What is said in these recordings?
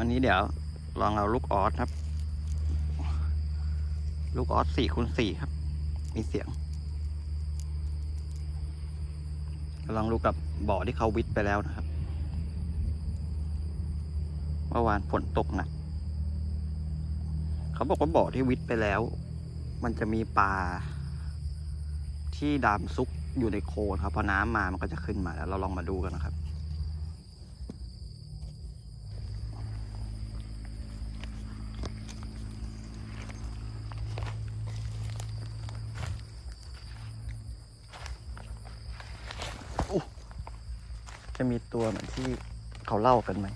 วันนี้เดี๋ยวลองเอาลูกออสครับ ลูกออสสี่คูณสี่ครับ มีเสียง ลองดูกับบ่อที่เขาวิทย์ไปแล้วนะครับ เมื่อวานฝนตกหนัก เขาบอกว่าบ่อที่วิทย์ไปแล้ว มันจะมีปลาที่ดามซุกอยู่ในโคลนครับพอน้ำมามันก็จะขึ้นมาแล้ว เราลองมาดูกันนะครับ จะมีตัวเหมือนที่เขาเล่ากันไหม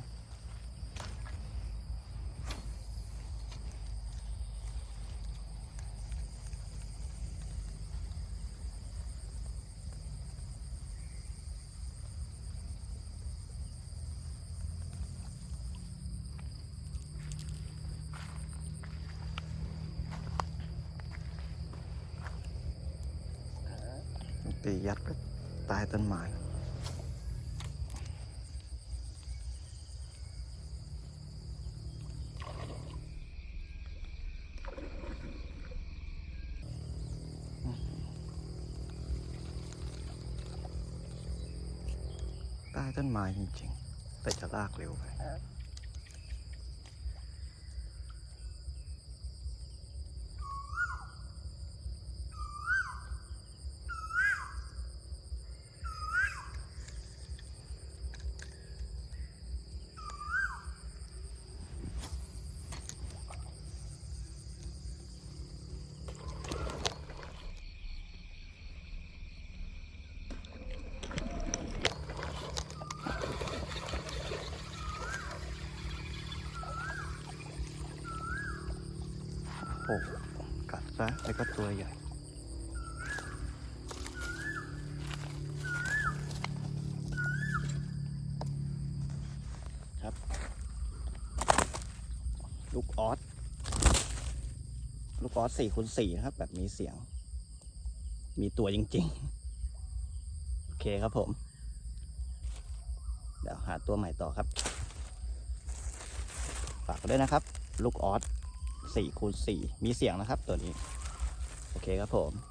ตียัดไปใต้ต้นไม้ ใต้ต้นไม้จริงๆ แต่จะลากเร็วไป หกัดซะแล้วก็ตัวใหญ่ครับ ลูกออสลูกออสสี่คูณสี่นะครับ แบบมีเสียง มีตัวจริง ๆ โอเคครับผม เดี๋ยวหาตัวใหม่ต่อครับ ฝากด้วยนะครับ ลูกออส สี่คูณสี่มีเสียงนะครับตัวนี้ โอเคครับผม